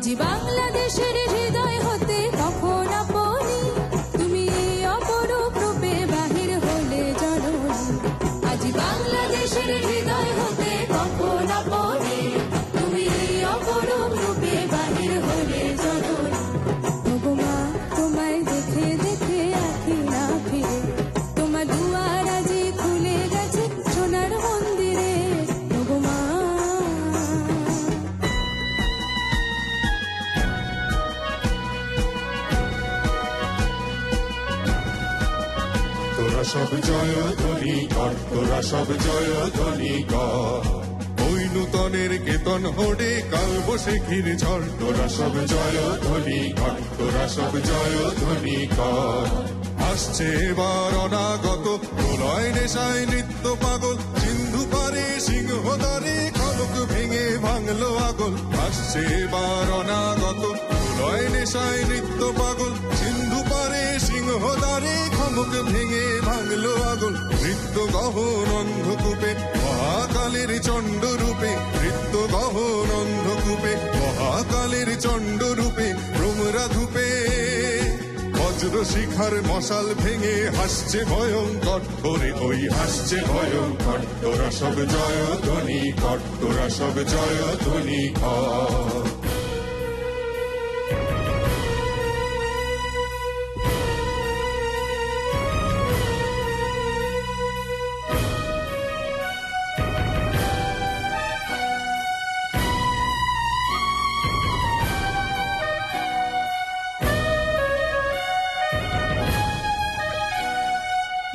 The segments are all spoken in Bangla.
আজি বাংলাদেশের হৃদয় হতে কখন তোরা সব জয় ধ্বনি কর, তোরা সব জয় ধ্বনি কর। ওই নূতনের কেতন হোড়ে কাল বসে ঘির ঝড়, তোরা সব জয় ধ্বনি কর, তোরা সব জয় ধ্বনি কর। আসছে এবার অনাগত, প্রলয় নেশায় নৃত্য পাগল, সিন্ধু পারে সিংহ দ্বারে খলক ভেঙে ভাঙলো আগল। আসছে এবার অনাগত প্রলয় নেশায় নৃত্য পাগল, সিন্ধু পারে সিংহ দ্বারে খমক ভেঙে ভাঙলো আগল। নৃত্য গহন অন্ধকূপে, মহাকালের চণ্ড রূপে, নৃত্য গহন অন্ধকূপে, মহাকালের চণ্ড রূপে ভ্রমরা ধূপে বজ্র শিখার মশাল ভেঙে হাসছে ভয়ঙ্কর ওরে ওই হাসছে ভয়ঙ্কর তোরা সব জয় ধ্বনি কর, তোরা সব জয় ধ্বনি কর।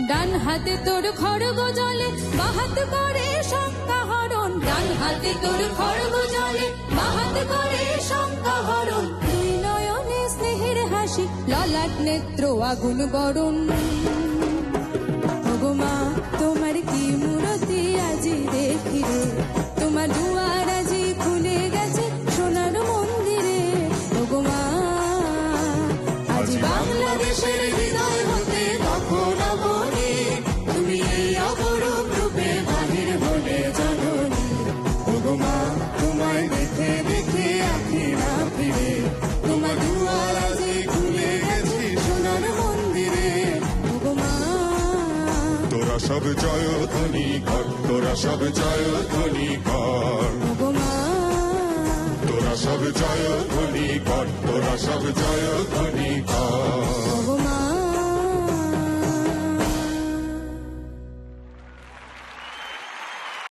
ডান হাতে তোর খড়গ জলে বাহাত করে শঙ্কা হরণ। ডান হাতে তোর খড়গ জলে বাহাত করে শঙ্কা হরণ। দুই নয়নে স্নেহের হাসি ললাট নেত্র আগুন বরণ। ওগো মা তোমার কি মূরতি আজি দেখি রে? তোমার দুয়ার আজি খুলে গেছে সোনার মন্দিরে। ওগো মা আজ বাংলাদেশের হৃদয় সব জয় ধ্বনি কর তোরা সব জয় ধ্বনি কর। তোরা সব জয় ধ্বনি কর তোরা সব জয় ধ্বনি